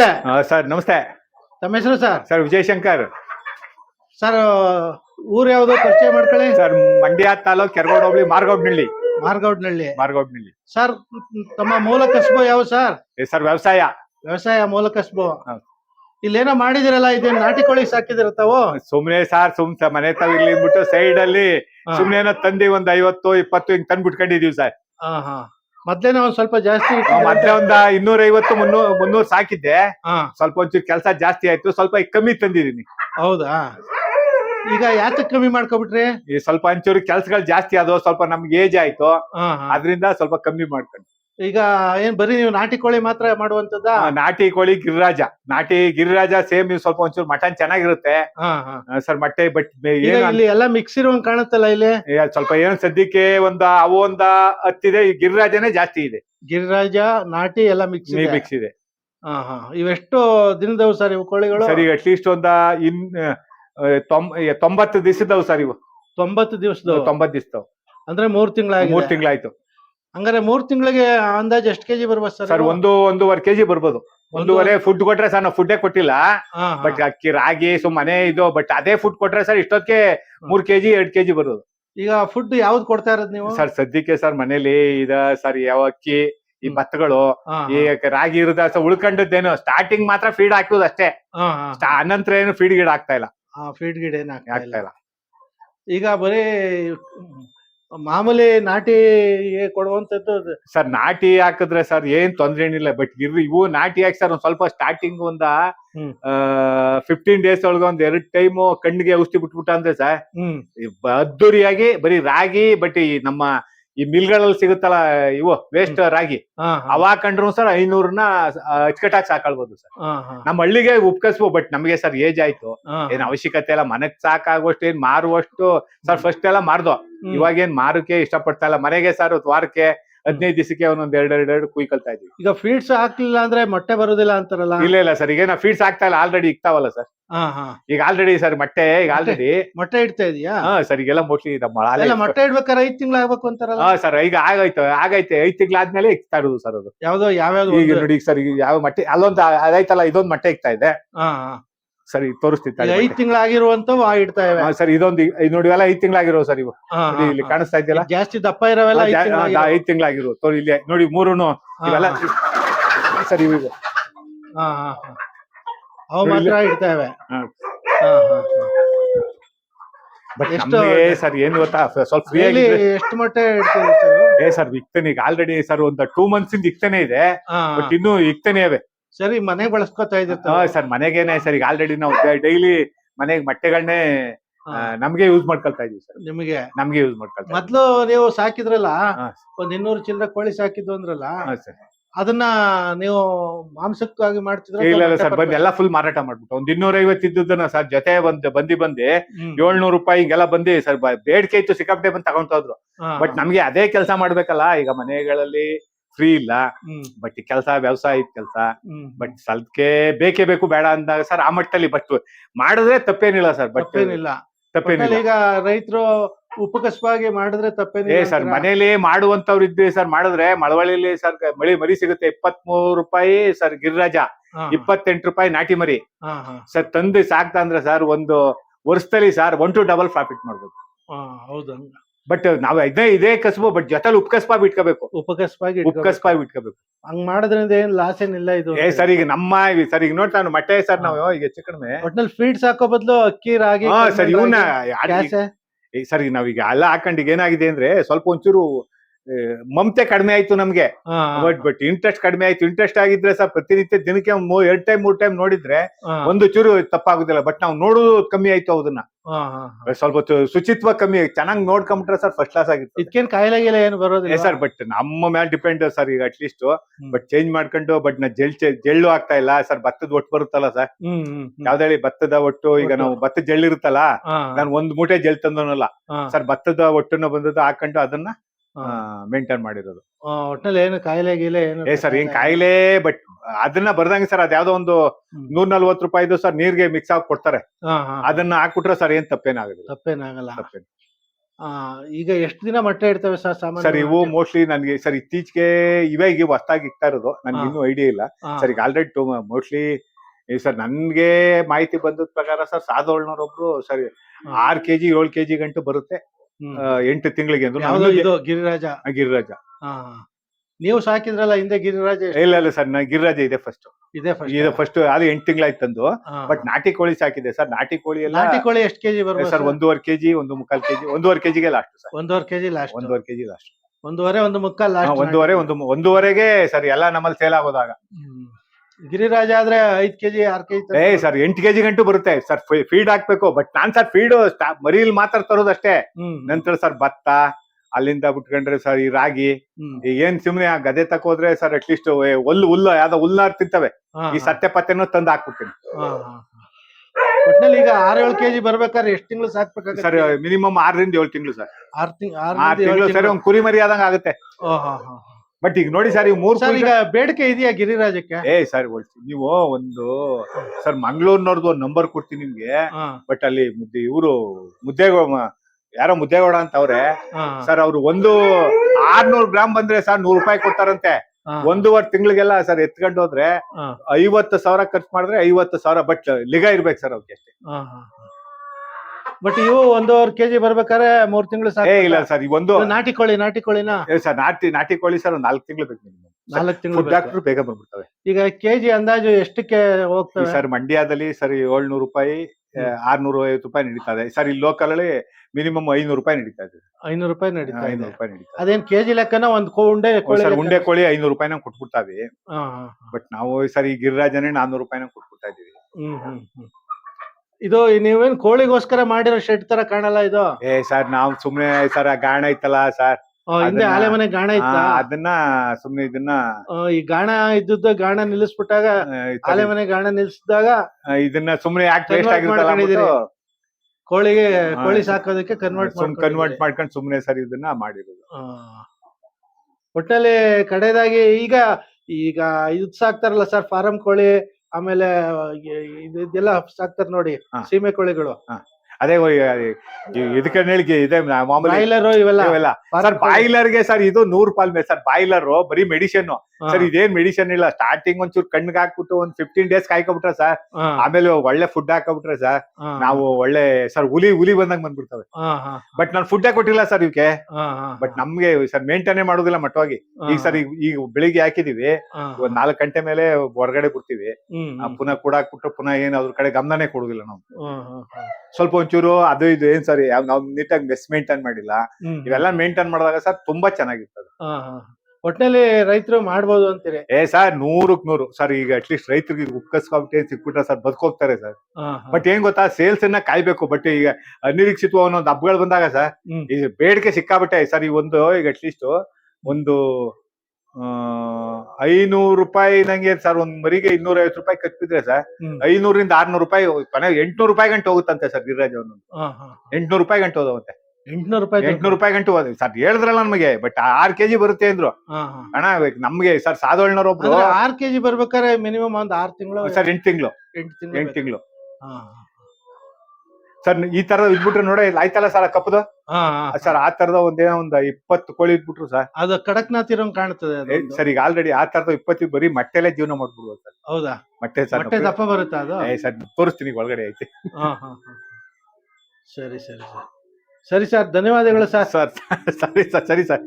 ನಮಸ್ತೆ. ಸರ್ ನಮಸ್ತೆ. ತಮ್ಮ ಹೆಸರು sir? Sir Vijay Shankar sir ಊರ್ ಯಾವ್ದು ಪರಿಚಯ ಮಾಡ್ಕೊಳ್ಳಿ? ಸರ್ ಮಂಡ್ಯ ತಾಲೂಕ್ ಕೆರಗೋಡ್ ಹೋಗ್ಲಿ ಮಾರ್ಗೌಡ್ನಳ್ಳಿ. ಮಾರ್ಗೌಡ್ನಳ್ಳಿ. ಮಾರ್ಗೌಡ್ನಳ್ಳಿ. ಸರ್ ತಮ್ಮ ಮೂಲ ಕಸಬು ಯಾವ ಸರ್? ಏ, ಸರ್ ವ್ಯವಸಾಯ. ವ್ಯವಸಾಯ ಮೂಲ ಕಸಬು. ಇಲ್ಲೇನೋ ಮಾಡಿದಿರಲ್ಲ ಇದೇನ್ ನಾಟಿ ಕೋಳಿ ಸಾಕಿದಿರ ತಾವು? ಸುಮ್ನೆ ಸಾರ್ ಸುಮ್ ಮನೆ ತಾವ್ ಇಲ್ಲಿ ಬಿಟ್ಟು ಸೈಡ್ ಅಲ್ಲಿ. ಸುಮ್ನೆ ಏನೋ ತಂದಿ ಒಂದ್ ಐವತ್ತು ಇಪ್ಪತ್ತು ಹಿಂಗ್ ತಂದ್ ಬಿಟ್ಕೊಂಡಿದೀವಿ ಸರ್. ಹಾ ಹಾ. ಮೊದ್ಲೇನೋ ಒಂದ್ ಸ್ವಲ್ಪ ಜಾಸ್ತಿ ಮೊದ್ಲೆ ಮೊದ್ಲೇ ಒಂದ ಇನ್ನೂರ ಐವತ್ತು ಮುನ್ನೂರ್ ಮುನ್ನೂರ್ ಸಾಕಿದ್ದೆ. ಹಾ. ಸ್ವಲ್ಪ ಒಂಚೂರು ಕೆಲಸ ಜಾಸ್ತಿ ಆಯ್ತು. ಸ್ವಲ್ಪ ಈಗ ಕಮ್ಮಿ ತಂದಿದೀನಿ ಹೌದಾ? ಈಗ ಯಾಕೆ ಕಮ್ಮಿ ಮಾಡ್ಕೊಬಿಟ್ರಿ? ಈ ಸ್ವಲ್ಪ ಒಂಚೂರು ಕೆಲ್ಸಗಳು ಜಾಸ್ತಿ ಆದವು. ಸ್ವಲ್ಪ ನಮ್ಗೆ ಏಜ್ ಆಯ್ತು. ಹಾ ಹಾ. ಅದ್ರಿಂದ ಸ್ವಲ್ಪ ಕಮ್ಮಿ ಮಾಡ್ಕೊಂಡು. ಈಗ ಏನ್ ಬರೀ ನೀವು ನಾಟಿ ಕೋಳಿ ಮಾತ್ರ ಮಾಡುವಂತದ್ದ ನಾಟಿ ಕೋಳಿ ಗಿರಿರಾಜ. ನಾಟಿ ಗಿರಿರಾಜ ಸೇಮ್ ನೀವು ಸ್ವಲ್ಪ ಒಂಚೂರು ಮಟನ್ ಚೆನ್ನಾಗಿರುತ್ತೆ. ಹಾ ಹಾ. ಸರ್ ಮೊಟ್ಟೆ ಬಟ್ ಇಲ್ಲಿ ಎಲ್ಲ ಮಿಕ್ಸ್ ಇರುವಂಗ್ ಕಾಣುತ್ತಲ್ಲ ಇಲ್ಲಿ? ಸ್ವಲ್ಪ ಏನ್ ಸದ್ಯಕ್ಕೆ ಒಂದ ಅವು ಒಂದ ಹತ್ತಿದೆ. ಈ ಗಿರಿರಾಜನೇ ಜಾಸ್ತಿ ಇದೆ. ಗಿರಿರಾಜ ನಾಟಿ ಎಲ್ಲ ಮಿಕ್ಸ್ ಇದೆ? ಮಿಕ್ಸ್ ಇದೆ. ಇವೆಷ್ಟು ದಿನದವು ಸರ್ ಇವು ಕೋಳಿಗಳು? ಸರಿ ಅಟ್ಲೀಸ್ಟ್ ಒಂದ ಇನ್ ತೊಂಬತ್ತು ದಿವಸದವು ಸರ್ ಇವು. ತೊಂಬತ್ತು ದಿವಸದವು? ತೊಂಬತ್ತು ದಿವಸದವು. ಅಂದ್ರೆ ಮೂರ್ ತಿಂಗಳಾಯ್ತು ಮೂರ್ ತಿಂಗಳಾಯ್ತು. ಹಂಗಾರೆ ಮೂರ್ ತಿಂಗಳಿಗೆ ಅಂದಾಜ್ ಎಷ್ಟು ಕೆಜಿ ಬರ್ಬೋದು ಸರ್ ಸರ್ ಒಂದು ಒಂದೂವರೆ ಕೆಜಿ ಬರ್ಬೋದು. ಒಂದೂವರೆ ಫುಡ್ ಕೊಟ್ರೆ ಸರ್ ನಾವು ಫುಡ್ಡೇ ಕೊಟ್ಟಿಲ್ಲ. ಬಟ್ ಅಕ್ಕಿ ರಾಗಿ ಸೊ ಮನೆ ಇದು ಬಟ್ ಅದೇ ಫುಡ್ ಕೊಟ್ರೆ ಸರ್ ಇಷ್ಟೊತ್ತಿಗೆ ಮೂರ್ ಕೆಜಿ ಎರಡ್ ಕೆಜಿ ಬರೋದು. ಈಗ ಫುಡ್ ಯಾವ್ದು ಕೊಡ್ತಾ ಇರೋದು ನೀವು? ಸರ್ ಸದ್ಯಕ್ಕೆ ಸರ್ ಮನೇಲಿ ಇದ ಸರ್ ಯಾವ ಅಕ್ಕಿ ಈ ಬತ್ತಗಳು ಭತ್ತಗಳು ಈ ರಾಗಿ ಇರುದ ಸರ್ ಉಳ್ಕೊಂಡದ್ದೇನು ಸ್ಟಾರ್ಟಿಂಗ್ ಮಾತ್ರ ಫೀಡ್ ಹಾಕುದು ಅಷ್ಟೇ. ಅನಂತರ ಏನು ಫೀಡ್ ಗಿಡ ಆಗ್ತಾ ಇಲ್ಲ. ಫೀಡ್ ಗಿಡ ಏನ್ ಆಗ್ತಾ ಇಲ್ಲ. ಈಗ ಬರೀ ಮಾಮೂಲಿ ನಾಟಿ ಕೊಡುವಂತದ್ದು ಸರ್ ನಾಟಿ ಹಾಕಿದ್ರೆ ಸರ್ ಏನ್ ತೊಂದ್ರೆ ಏನಿಲ್ಲ ಬಟ್ ಇರ್ರಿ ಇವು ನಾಟಿ ಹಾಕಿ ಸರ್ ಒಂದ್ ಸ್ವಲ್ಪ ಸ್ಟಾರ್ಟಿಂಗ್ ಒಂದ. ಫಿಫ್ಟೀನ್ ಡೇಸ್ ಒಳಗ ಒಂದ್ ಎರಡ್ ಟೈಮ್ ಕಣ್ಣಿಗೆ ಔಷಧಿ ಬಿಟ್ಬಿಟ್ಟ ಅಂದ್ರೆ ಸರ್ ಅದ್ದೂರಿಯಾಗಿ ಬರೀ ರಾಗಿ ಬಟ್ ಈ ನಮ್ಮ ಈ ಮಿಲ್ಗಳಲ್ಲಿ ಸಿಗುತ್ತಲ್ಲ ಇವು ವೇಸ್ಟ್ ರಾಗಿ. ಅವಾಗ ಅವ ಕಂಡ್ರು ಸರ್ ಐನೂರನ್ನ ಅಚ್ಚುಕಟ್ಟಾಗಿ ಸಾಕಳ್ಬೋದು ಸರ್. ನಮ್ಮ ಹಳ್ಳಿಗೆ ಉಪ್ಕಸ್ಬೋ ಬಟ್ ನಮಗೆ ಸರ್ ಏಜ್ ಆಯ್ತು. ಏನ್ ಅವಶ್ಯಕತೆ ಇಲ್ಲ ಮನೆಗ್ ಸಾಕಾಗುವಷ್ಟು ಏನ್ ಮಾರುವಷ್ಟು ಸರ್ ಫಸ್ಟ್ ಎಲ್ಲ ಮಾರ್ದೋ. ಇವಾಗ ಏನ್ ಮಾರಕ್ಕೆ ಇಷ್ಟಪಡ್ತಾ ಇಲ್ಲ. ಮನೆಗೆ ಸರ್ ವಾರಕ್ಕೆ ಹದಿನೈದು ದಿವಸಕ್ಕೆ ಅವನೊಂದ್ ಎರಡ್ ಎರಡ್ ಎರಡು ಕುಯ್ಕೊಳ್ತಾ ಇದೀವಿ ಈಗ ಫೀಡ್ಸ್ ಹಾಕ್ಲಿಲ್ಲ ಅಂದ್ರೆ ಮೊಟ್ಟೆ ಬರುದಿಲ್ಲ ಅಂತಾರಲ್ಲ? ಇಲ್ಲ ಇಲ್ಲ ಸರ್ ಈಗ ಫೀಡ್ಸ್ ಹಾಕ್ತಾ ಇಲ್ಲ ಆಲ್ರೆಡಿ ಇಕ್ತಾವಲ್ಲ ಸರ್ ಹಾ ಹಾ. ಈಗ ಆಲ್ರೆಡಿ ಸರ್ ಮೊಟ್ಟೆ ಈಗ ಆಲ್ರೆಡಿ ಮೊಟ್ಟೆ ಇಡ್ತಾ ಇದೀಯಾ? ಹಾ ಸರ್ ಈಗೆಲ್ಲ ಮೋಸ್ಟ್ಲಿ ನಮ್ಮ ಎಲ್ಲ ಮೊಟ್ಟೆ ಇಡ್ಬೇಕಾದ್ರೆ ಐದ್ ತಿಂಗಳು ಆಗ್ಬೇಕು ಅಂತಾರಲ್ಲ? ಹಾ ಸರ್ ಈಗ ಆಗೈತೆ ಆಗೈತೆ. ಐದ್ ತಿಂಗಳಾದ್ಮೇಲೆ ಇಕ್ತಾ ಇರೋದು ಸರ್ ಅದು. ಯಾವ್ದೋ ಯಾವ್ಯಾವ್ದು ಈಗ ಒಂದು- ನೋಡಿ ಈಗ ಸರ್ ಈಗ ಯಾವ ಮೊಟ್ಟೆ ಅಲ್ಲೊಂದು ಅದೈತಲ್ಲ ಇದೊಂದ್ ಮೊಟ್ಟೆ ಇಕ್ತಾ ಇದೆ. ಹಾ, ಹಾ. ಸರ್ ತೋರಿಸ್ತಿತ್ತು ಐದ್ ತಿಂಗಳಾಗಿರುವಂತವು ಇಡ್ತಾ ಇವೆ. ಸರ್ ಇದೊಂದು ಇದು ನೋಡಿವಲ್ಲ ಐದ್ ತಿಂಗಳಾಗಿರೋ ಸರ್ ಇವು. ನೋಡಿ ಇಲ್ಲಿ ಕಾಣಿಸ್ತಾ ಇದೆಯಲ್ಲ? ಜಾಸ್ತಿ ದಪ್ಪ ಇರೋವೆಲ್ಲ ಐದ್ ತಿಂಗ್ಳಾಗಿರೋ- ತೋರಿ ಇಲ್ಲಿ ನೋಡಿ ಮೂರುನು. ಇವೆಲ್ಲ ಸರಿ ಇವು. ಅವು ಮಾತ್ರ ಇಡ್ತಾ ಇವೆ. ಸರ್ ಏನ್ ಗೊತ್ತಾ? ಸ್ವಲ್ಪ ಫ್ರೀಯಾಗಿ ಎಷ್ಟು ಮೊಟ್ಟೆ? ಏ ಸರ್ ಇಕ್ತೇನೆ ಈಗ ಆಲ್ರೆಡಿ ಸರ್ ಒಂದು ಟೂ ಮಂತ್ಸ್ ಇಂದ ಇಕ್ತಾನೆ ಇದೆ. ಬಟ್ ಇನ್ನು ಇಕ್ತಾನೆ ಇವೆ. ಸರಿ ಮನೆ ಬಳಸ್ಕೊತಾ ಹಾ ಸರ್ ಮನೆಗೇನೆ ಸರ್ ಈಗ ಆಲ್ರೆಡಿ ನಾವು ಡೈಲಿ ಮನೆಗೆ ಮೊಟ್ಟೆಗಳನ್ನೇ ನಮ್ಗೆ ಯೂಸ್ ಮಾಡ್ಕೊಳ್ತಾ ಇದೀವಿ ಸರ್. ನಿಮಗೆ? ನಮ್ಗೆ ಯೂಸ್ ಮಾಡ್ಕೊಳ್ತಾ. ಮೊದ್ಲು ನೀವು ಸಾಕಿದ್ರಲ್ಲ. ಒಂದ್ ಇನ್ನೂರು ಚಿಲ್ಲರ ಕೋಳಿ ಸಾಕಿದ್ದು ಅಂದ್ರಲ್ಲ ಅದನ್ನ ನೀವು ಮಾಂಸಕ್ಕಾಗಿ ಮಾಡ್ತಿದ್ರೆ ಇಲ್ಲ ಇಲ್ಲ ಸರ್ ಬಂದು ಎಲ್ಲ ಫುಲ್ ಮಾರಾಟ ಮಾಡ್ಬಿಟ್ಟು ಒಂದ್ ಇನ್ನೂರ ಐವತ್ತು ಇದ್ದದನ್ನ ಸರ್ ಜೊತೆ ಬಂದ್ ಬಂದಿ ಬಂದಿ ಏಳ್ನೂರು ರೂಪಾಯಿ ಹಿಂಗೆಲ್ಲ ಬಂದಿ ಸರ್ ಬೇಡಿಕೆ ಇತ್ತು ಸಿಕ್ಕಾಪಟ್ಟೆ ಬಂದು ತಗೊಂತ ಹೋದ್ರು ಬಟ್ ನಮ್ಗೆ ಅದೇ ಕೆಲಸ ಮಾಡ್ಬೇಕಲ್ಲ ಈಗ ಮನೆಗಳಲ್ಲಿ ಫ್ರೀ ಇಲ್ಲ ಬಟ್ ಕೆಲಸ ವ್ಯವಸಾಯ ಕೆಲಸ ಬಟ್ ಸಲ್ಕೆ ಬೇಕೇ ಬೇಕು ಬೇಡ ಅಂದಾಗ ಸರ್ ಆ ಮಟ್ಟದಲ್ಲಿ ಬಟ್ ಮಾಡಿದ್ರೆ ತಪ್ಪೇನಿಲ್ಲ ಸರ್ ಬಟ್ ತಪ್ಪೇನಿಲ್ಲ. ತಪ್ಪೇನಿಲ್ಲ. ಈಗ ರೈತರು ಉಪಕಸವಾಗಿ ಮಾಡಿದ್ರೆ ಏ ತಪ್ಪೇನಿಲ್ಲ ಸರ್ ಅಂತೀರಾ? ಮನೇಲಿ ಮಾಡುವಂತವ್ರು ಇದ್ವಿ ಸರ್ ಮಾಡಿದ್ರೆ ಮಳವಳ್ಳಿಲಿ ಸರ್ ಮಳಿ ಮರಿ ಸಿಗುತ್ತೆ ಇಪ್ಪತ್ತ್ ಮೂರು ರೂಪಾಯಿ ಸರ್ ಗಿರಿರಾಜ ಇಪ್ಪತ್ತೆಂಟು ರೂಪಾಯಿ ನಾಟಿ ಮರಿ. ಸರ್ ತಂದು ಸಾಕ್ತಾ ಅಂದ್ರೆ ಸರ್ ಒಂದು ವರ್ಷದಲ್ಲಿ sir one two double profit ಮಾಡ್ಬೋದು. ಹೌದು ಬಟ್ ನಾವು ಇದೇ ಇದೇ ಕಸಬು ಬಟ್ ಜೊತೆಲಿ ಉಪ್ಕಸ್ಬ ಬಿಟ್ಕೋಬೇಕು. ಉಪಕಸ್ಪಾಗಿ. ಉಪ್ಕಸ್ಬ ಬಿಟ್ಕೋಬೇಕು. ಹಂಗ್ ಮಾಡೋದ್ರಿಂದ ಏನ್ ಲಾಸ್ ಏನಿಲ್ಲ ಇದು ಏ ಸರ್ ಈಗ ನಮ್ಮ ಸರ್ ಈಗ ನೋಡ್ತಾ ಮೊಟ್ಟೆ ಸರ್ ನಾವು ಈಗ ಹೆಚ್ಚು ಕಡಿಮೆ. ಒಟ್ನಲ್ಲಿ ಫೀಡ್ಸ್ ಹಾಕೋ ಬದ್ಲು ಅಕ್ಕಿ ರಾಗಿ ಸರಿ ಇವನ್ನ ಸರಿ ನಾವೀಗ ಎಲ್ಲ ಹಾಕೊಂಡಿಗೆ ಈಗ ಏನಾಗಿದೆ ಅಂದ್ರೆ ಸ್ವಲ್ಪ ಒಂಚೂರು ಮಮತೆ ಕಡಿಮೆ ಆಯ್ತು ನಮ್ಗೆ. ಬಟ್ ಬಟ್ ಇಂಟ್ರೆಸ್ಟ್ ಕಡಿಮೆ ಆಯ್ತು. ಇಂಟ್ರೆಸ್ಟ್ ಆಗಿದ್ರೆ ಸರ್ ಪ್ರತಿನಿತ್ಯ ದಿನಕ್ಕೆ ಎರಡ್ ಟೈಮ್ ಮೂರ್ ಟೈಮ್ ನೋಡಿದ್ರೆ ಒಂದು ಚೂರು ತಪ್ಪಾಗುದಿಲ್ಲ. ಬಟ್ ನಾವು ನೋಡುದು ಕಮ್ಮಿ ಆಯ್ತು ಅದನ್ನ. ಸ್ವಲ್ಪ ಶುಚಿತ್ವ ಕಮ್ಮಿ ಚೆನ್ನಾಗಿ ನೋಡ್ಕೊಂಬಿಟ್ರೆ ಸರ್ ಫಸ್ಟ್ ಕ್ಲಾಸ್ ಆಗಿತ್ತು ಇದಕ್ಕೇನ್ ಕಾಯಿಲೆ ಗೀಲೆ ಏನು ಬರೋದಿಲ್ಲ? ಸರ್ ಬಟ್ ನಮ್ಮ ಮೇಲೆ ಡಿಪೆಂಡ್ ಸರ್ ಈಗ ಅಟ್ ಲೀಸ್ಟ್ ಬಟ್ ಚೇಂಜ್ ಮಾಡ್ಕೊಂಡು ಬಟ್ ನಾ ಜೆಲ್ ಜೆಳ್ಳು ಆಗ್ತಾ ಇಲ್ಲ. ಸರ್ ಭತ್ತದ ಒಟ್ಟು ಬರುತ್ತಲ್ಲ ಸರ್? ಹ್ಮ್ ಹ್ಮ್ ಹ್ಮ್. ಯಾವ್ದೇ ಹೇಳಿ ಭತ್ತದ ಒಟ್ಟು ಈಗ ನಾವು ಭತ್ತದ ಜೆಲ್ ಇರುತ್ತಲ್ಲ ನಾನು ಒಂದ್ ಮೂಟೆ ಜೆಲ್ ತಂದನಲ್ಲ ಸರ್ ಭತ್ತದ ಒಟ್ಟನ್ನ ಬಂದದ್ದು ಹಾಕೊಂಡು ಅದನ್ನ. ಮೇಂಟೈನ್ ಮಾಡಿರೋದು. ಒಟ್ಟಿನಲ್ಲಿ ಏನು ಕಾಯಿಲೆ ಗೀಲೆ ಏನು ಏ ಸರ್ ಏನ್ ಕಾಯಿಲೆ ಬಟ್ ಅದನ್ನ ಬರ್ದಂಗೆ ಸರ್ ಅದ್ ಯಾವ್ದೋ ಒಂದು. ನೂರ್ ನಲ್ವತ್ ರೂಪಾಯಿದು ಸರ್ ನೀರ್ಗೆ ಮಿಕ್ಸ್ ಆಗಿ ಕೊಡ್ತಾರೆ. ಹಾ, ಹಾ. ಅದನ್ನ ಹಾಕ್ಬಿಟ್ರೆ ಸರ್ ಏನ್ ತಪ್ಪೇನಾಗೋದಿಲ್ಲ. ತಪ್ಪೇನಾಗಲ್ಲ ತಪ್ಪೇನು. ಆ, ಈಗ ಎಷ್ಟು ದಿನ ಮೊಟ್ಟೆ ಇಡ್ತವೆ ಸರ್ ಸಾಮಾನ್ಯ ಸರ್ ಇವು ಮೋಸ್ಟ್ಲಿ ನನ್ಗೆ ಸರ್ ಇತ್ತೀಚೆಗೆ ಇವೇ ಈಗ ಹೊಸ್ತಾಗಿ ಇಕ್ತಾ ಇರೋದು. ನನ್ಗೆ ಹಾ. ಇನ್ನೂ ಐಡಿಯಾ ಇಲ್ಲ. ಸರ್ ಈಗ ಆಲ್ರೆಡಿ ಟು ಮೋಸ್ಟ್ಲಿ ಸರ್ ನನ್ಗೆ ಮಾಹಿತಿ ಬಂದದ ಪ್ರಕಾರ ಸರ್ ಸಾಧೋಳ್ನವ್ರೊಬ್ರು ಸರಿ ಆರ್ ಕೆಜಿ ಏಳು ಕೆಜಿ ಗಂಟು ಬರುತ್ತೆ. ಎಂಟು ತಿಂಗಳಿಗೆ ಇದು ಗಿರಿರಾಜ. ಗಿರಿರಾಜ. ನೀವು ಸಾಕಿದ್ರಲ್ಲ ಹಿಂದೆ ಗಿರಿರಾಜ? ಇಲ್ಲ ಇಲ್ಲ ಸರ್ ನಾ ಗಿರಿರಾಜ ಇದೆ ಫಸ್ಟ್ ಇದೆ. ಇದೆ ಫಸ್ಟ್ ಅದು ಎಂಟು ತಿಂಗಳಾಯ್ತು ತಂದು. ಬಟ್ ನಾಟಿ ಕೋಳಿ ಸಾಕಿದೆ ಸರ್ ನಾಟಿ ಕೋಳಿ ಎಲ್ಲ ನಾಟಿ ಕೋಳಿ ಎಷ್ಟು ಕೆಜಿ ಬರುತ್ತೆ ಸರ್ ಒಂದೂವರೆ ಕೆಜಿ ಒಂದು ಮುಕ್ಕಾಲ್ ಕೆಜಿ ಒಂದೂವರೆ ಕೆಜಿಗೆ ಲಾಸ್ಟ್ ಸರ್. ಒಂದೂವರೆ ಕೆಜಿ ಲಾಸ್ಟ್ ಒಂದೂವರೆ ಕೆಜಿ ಲಾಸ್ಟ್ ಒಂದೂವರೆ ಒಂದು ಮುಕ್ಕಾಲ್ ಲಾಸ್ಟ್ ಒಂದೂವರೆ ಒಂದು ಒಂದೂವರೆಗೆ ಸರ್ ಎಲ್ಲ ನಮ್ಮಲ್ಲಿ ಸೇಲ್ ಆಗೋದಾಗ ಗಿರಿರಾಜ ಆದ್ರೆ ಐದ್ ಕೆಜಿ ಆರ್ ಕೆಜಿ ಏ ಸರ್ ಎಂಟು ಕೆಜಿ ಗಂಟು ಬರುತ್ತೆ. ಸರ್ ಫೀಡ್ ಹಾಕ್ಬೇಕು. ಬಟ್ ನಾನ್ ಸರ್ ಫೀಡ್ ಮರಿಲ್ ಮಾತ್ರ ತರೋದಷ್ಟೇ. ನಂತರ ಸರ್ ಭತ್ತ ಅಲ್ಲಿಂದ ಬಿಟ್ಕೊಂಡ್ರೆ ಸರ್ ಈ ರಾಗಿ ಈಗ ಏನ್ ಸುಮ್ನೆ ಆ ಗದೆ ತಕೋದ್ರೆ ಸರ್ ಅಟ್ಲೀಸ್ಟ್ ಹುಲ್ಲು ಹುಲ್ಲು ಯಾವ್ದೋ ಹುಲ್ನಾರ್ ತಿಂತವೆ. ಈ ಸತ್ಯ ಪತ್ತೆನೂ ತಂದು ಹಾಕ್ಬಿಡ್ತೀನಿ. ಒಟ್ನಲ್ಲಿ ಈಗ ಆರ್ ಏಳು ಕೆಜಿ ಬರ್ಬೇಕಾದ್ರೆ ಎಷ್ಟು ತಿಂಗಳು ಸಾಕ್ಬೇಕಾಗುತ್ತೆ? ಸರ್ ಮಿನಿಮಮ್ ಆರರಿಂದ ಏಳು ತಿಂಗಳು ಸರ್. ಆರ್ ತಿಂಗಳು ಸರಿ ಒಂದ್ ಕುರಿ ಮರಿ ಆದಂಗ ಆಗುತ್ತೆ ಬಟ್ ಈಗ ನೋಡಿ ಸರ್ ಈಗ ಮೂರ್ ಸರ್ ಈಗ ಬೇಡಿಕೆ ಇದೆಯಾ ಗಿರಿರಾಜಕ್ಕೆ? ಏ ಸರ್ ನೀವು ಒಂದು ಸರ್ ಮಂಗಳೂರಿನವ್ರದ್ದು ಒಂದು ನಂಬರ್ ಕೊಡ್ತೀನಿ ನಿಮ್ಗೆ. ಬಟ್ ಅಲ್ಲಿ ಮುದ್ದೆ ಇವರು ಮುದ್ದೆ ಯಾರೋ ಮುದ್ದೇಗೌಡ ಅಂತ ಅವ್ರೆ. ಸರ್ ಅವ್ರು ಒಂದು ಆರ್ನೂರು ಗ್ರಾಮ್ ಬಂದ್ರೆ ಸರ್ ನೂರು ರೂಪಾಯಿ ಕೊಡ್ತಾರಂತೆ. ಒಂದೂವರೆ ತಿಂಗಳಿಗೆಲ್ಲ ಸರ್ ಎತ್ಕೊಂಡು ಹೋದ್ರೆ ಐವತ್ತು ಸಾವಿರ ಖರ್ಚು ಮಾಡಿದ್ರೆ ಐವತ್ತು ಸಾವಿರ ಬಟ್ ಲಿಗ ಇರ್ಬೇಕು ಸರ್ ಅವ್ರಿಗೆ ಅಷ್ಟೇ. ಬಟ್ ಇವು ಒಂದೂವರೆ ಕೆಜಿ ಬರ್ಬೇಕಾದ್ರೆ ಮೂರ್ ತಿಂಗಳು ಏ ಇಲ್ಲ ಸರ್ ಈ ಒಂದು ನಾಟಿ ಕೋಳಿ ನಾಟಿ ಕೋಳಿನ? ಏ ಸರ್ ನಾಟಿ ನಾಟಿ ಕೋಳಿ ಸರ್ ನಾಲ್ಕು ತಿಂಗಳು ಬೇಕು ನಿಮ್ಗೆ ನಾಲ್ಕು ತಿಂಗಳು ಡಾಕ್ಟರ್ ಬೇಗ ಬಂದ್ಬಿಡ್ತವೆ. ಈಗ ಕೆಜಿ ಅಂದಾಜು ಎಷ್ಟಕ್ಕೆ ಈ ಹೋಗ್ತವೆ ಸರ್ ಮಂಡ್ಯದಲ್ಲಿ ಸರ್ ಏಳ್ನೂರು ರೂಪಾಯಿ ಆರ್ನೂರ ಐವತ್ತು ರೂಪಾಯಿ ನಡೀತಾ ಇದೆ. ಸರ್ ಇಲ್ಲಿ ಲೋಕಲ್ ಅಲ್ಲಿ ಮಿನಿಮಮ್ ಐನೂರು ರೂಪಾಯಿ ನಡೀತಾ ಇದೆ. ಐನೂರು ರೂಪಾಯಿ ನಡೀತಾ ಇದೆ. ಐನೂರು ರೂಪಾಯಿ ನಡೀತಾ ಅದೇನ್ ಕೆಜಿ ಲೆಕ್ಕನ ಒಂದ್ ಕೋ- ಉಂಡೆ ಕೋಳಿ ಸರ್ ಲೆಕ್ಕ? ಉಂಡೆ ಕೋಳಿ ಐನೂರು ರೂಪಾಯಿನ ಕೊಟ್ಬಿಡ್ತಾವೆ. ಹಾ, ಹಾ, ಹಾ. ಬಟ್ ನಾವು ಸರ್ ಈ ಗಿರಿರಾಜನೇ ನಾನ್ನೂರು ರೂಪಾಯಿನ ಕೊಟ್ಬಿಡ್ತಾ ಇದೀವಿ ಹ್ಮ್ ಹ್ಮ್ ಹ್ಮ್. ಇದು ನೀವೇನ್ ಕೋಳಿಗೋಸ್ಕರ ಮಾಡಿರೋ ಶೆಡ್ ತರ ಕಾಣಲ್ಲ ಇದು? ಏ ಸರ್ ನಾವ್ ಸುಮ್ನೆ ಸರ್ ಆ ಗಾಣ ಇತ್ತಲ್ಲ ಸರ್. ಆ, ಹಿಂದೆ ಅದನ್ನ- ಆಲೆ ಮನೆ ಗಾಣ ಇತ್ತ? ಅದನ್ನ ಸುಮ್ನೆ ಇದನ್ನ ಈ ಗಾಣ ಇದ್ದದ್ದು ಗಾಣ ನಿಲ್ಲಿಸ್ಬಿಟ್ಟಾಗ ಆ, ಈ ತರ- ಆಲೆ ಮನೆ ಗಾಣ ನಿಲ್ಸಿದಾಗ ಆ, ಇದನ್ನ ಸುಮ್ನೆ ಯಾಕೆ ವೇಸ್ಟ್ Convert ಆಗಿರುತ್ತಲ್ಲ ಮಾಡ್ಕೊಂಡಿದೀರಿ. ಕೋಳಿಗೆ ಹಾ. ಕೋಳಿ ಸಾಕೋದಕ್ಕೆ ಕನ್ವರ್ಟ್ ಕನ್ವರ್ಟ್ ಮಾಡ್ಕೊಂಡು ಸುಮ್ನೆ ಸರ್ ಇದನ್ನ ಮಾಡಿರೋದು. ಒಟ್ಟಲ್ಲಿ ಕಡೆದಾಗಿ ಈಗ ಈಗ ಇದ್ ಸಾಕ್ತಾರಲ್ಲ ಸರ್ ಫಾರಂ ಕೋಳಿ ಆಮೇಲೆ ಇದ್- ಇದೆಲ್ಲ ಸಾಕ್ತಾರ ನೋಡಿ ಹಾ. ಸೀಮೆ ಕೋಳಿಗಳು. ಅದೇ ಇದಕ್ಕೆ ಹೇಳಿಕೆ ಇದೆ ನಾ- ಮಾಮೂಲಿ ಬಾಯ್ಲರ್ ಇವೆಲ್ಲ. ಇವೆಲ್ಲ. ಸರ್ ಬಾಯ್ಲರ್ಗೆ ಬಾಯ್ಲರ್ಗೆ ಸರ್ ಇದು ನೂರು ಪಾಲ್ ಮೇ ಸರ್ ಬಾಯ್ಲರ್ ಬರೀ ಮೆಡಿಸಿನ್ ಸರ್ ಇದೇನ್ ಮೆಡಿಸಿನ್ ಇಲ್ಲ. ಸ್ಟಾರ್ಟಿಂಗ್ ಒಂಚೂರು ಕಣ್ಣಿಗೆ ಹಾಕ್ಬಿಟ್ಟು ಒಂದ್ ಫಿಫ್ಟೀನ್ ಡೇಸ್ ಕಾಯ್ಕೊಬಿಟ್ರೆ ಸರ್. ಆಮೇಲೆ ಒಳ್ಳೆ ಫುಡ್ ಹಾಕೊಬಿಟ್ರೆ ಸರ್. ನಾವು ಒಳ್ಳೆ ಸರ್ ಹುಲಿ ಹುಲಿ ಬಂದಂಗ್ ಬಂದ್ಬಿಡ್ತವೆ. ಬಟ್ ನಾನು ಫುಡ್ ಕೊಟ್ಟಿಲ್ಲ ಸರ್ ಇವಕ್ಕೆ ಬಟ್ ನಮ್ಗೆ ಸರ್ ಮೇಂಟೈನ್ ಮಾಡೋದಿಲ್ಲ ಮಟ್ಟವಾಗಿ ಈಗ ಸರ್ ಈಗ ಬೆಳಿಗ್ಗೆ ಹಾಕಿದೀವಿ. ಒಂದ್ ನಾಲ್ಕು ಗಂಟೆ ಮೇಲೆ ಹೊರಗಡೆ ಬಿಡ್ತೀವಿ. ಪುನಃ ಕೂಡ ಹಾಕ್ಬಿಟ್ಟು ಪುನಃ ಏನ್ ಅದ್ರ ಕಡೆ ಗಮನನೇ ಕೊಡುದಿಲ್ಲ ನಾವು. ಸ್ವಲ್ಪ ಒಂಚೂರು ಅದು ಇದು ಏನ್ ಸರ್ ನಾವು ನೀಟಾಗಿ ಮೆಸ್ ಮೇಂಟೈನ್ ಮಾಡಿಲ್ಲ. ಇವೆಲ್ಲ ಮೇಂಟೈನ್ ಮಾಡಿದಾಗ ಸರ್ ತುಂಬಾ ಚೆನ್ನಾಗಿರ್ತದೆ. ಒಟ್ನಲ್ಲಿ ರೈತರು ಮಾಡ್ಬೋದು ಅಂತೀರಿ? ಏ ಸರ್ ನೂರಕ್ ನೂರು. ಸರ್ ಈಗ ಅಟ್ಲೀಸ್ಟ್ ರೈತರಿಗೆ ಉಕ್ಕಸ್ಕೊಬಿಟ್ಟು ಸಿಕ್ಬಿಟ್ರೆ ಸರ್ ಬದುಕೋಗ್ತಾರೆ ಸರ್. ಬಟ್ ಏನ್ ಗೊತ್ತಾ ಸೇಲ್ಸ್ ಅನ್ನ ಕಾಯ್ಬೇಕು. ಬಟ್ ಈಗ ಅನಿರೀಕ್ಷಿತ ಒಂದೊಂದು ಹಬ್ಬಗಳು ಬಂದಾಗ ಸರ್ ಈಗ ಈ ಬೇಡಿಕೆ ಸಿಕ್ಕಾಬಿಟ್ಟೆ. ಸರ್ ಈ ಒಂದು ಈಗ ಅಟ್ಲೀಸ್ಟ್ ಒಂದು ಆ, ಐನೂರು ರೂಪಾಯಿ ನಂಗೆ ಸರ್ ಒಂದ್ ಮರಿಗೆ ಇನ್ನೂರ ಐವತ್ತು ರೂಪಾಯಿ ಕಟ್ಬಿದ್ರೆ ಸರ್. ಐನೂರಿಂದ ಆರ್ನೂರು ರೂಪಾಯಿ ಕೊನೆ ಎಂಟ್ನೂರು ರೂಪಾಯಿ ಗಂಟೆ ಹೋಗುತ್ತಂತೆ ಸರ್ ಗಿರಿರಾಜ್ ಅವನು. ಎಂಟ್ನೂರು ರೂಪಾಯಿ ಗಂಟೆ ಹೋದವಂತೆ. ಎಂಟ್ನೂರು ರೂಪಾಯಿ ಎಂಟ್ನೂರು ರೂಪಾಯಿ ಗಂಟೆ ಹೋದ್ವಿ ಸರ್ ಹೇಳಿದ್ರಲ್ಲ ನಮಗೆ ಬಟ್ ಆರ್ ಕೆಜಿ ಬರುತ್ತೆ ಅಂದ್ರು. ಹಣ ನಮ್ಗೆ ಸರ್ ಸಾಧೋಳ್ನವ್ರೊಬ್ರು ಒಬ್ರು ಆರ್ ಕೆಜಿ ಬರ್ಬೇಕಾದ್ರೆ ಮಿನಿಮಮ್ ಒಂದ್ ಆರ್ ತಿಂಗಳು ಸರ್ ಎಂಟ್ ತಿಂಗಳು. ಎಂಟು ತಿಂಗಳು ಎಂಟ್ ತಿಂಗಳು. ಹಾ, ಸರ್ ಈ ತರ ಇದ್ಬಿಟ್ರೆ ನೋಡಿ ಆಯ್ತಲ್ಲ ಸರ್ ಕಪ್ಪದು. ಸರ್ ಆ ತರದ ಒಂದೇನೋ ಒಂದ್ ಇಪ್ಪತ್ತು ಕೋಳಿ ಇದ್ಬಿಟ್ರು ಸರ್. ಅದು ಕಡಕ್ನಾಥ್ ಇರೋ ಕಾಣ್ತದೆ ಸರ್ ಈಗ ಆಲ್ರೆಡಿ ಆ ತರದ ಇಪ್ಪತ್ತು ಬರೀ ಮಟ್ಟೆಲೆ ಜೀವನ ಮಾಡ್ಬಿಡ್ಬೋದು ಸರ್. ಹೌದಾ? ಮೊಟ್ಟೆ ಸರ್ ಮೊಟ್ಟೆ ದಪ್ಪ ಬರುತ್ತಾ ಅದು? ಸರ್ ತೋರಿಸ್ತೀನಿ ಒಳಗಡೆ ಐತಿ. ಸರಿ ಸರಿ ಸರಿ. ಸರಿ ಸರ್ ಧನ್ಯವಾದಗಳು ಸರ್. ಸರ್ ಸರಿ ಸರ್ ಸರಿ ಸರ್.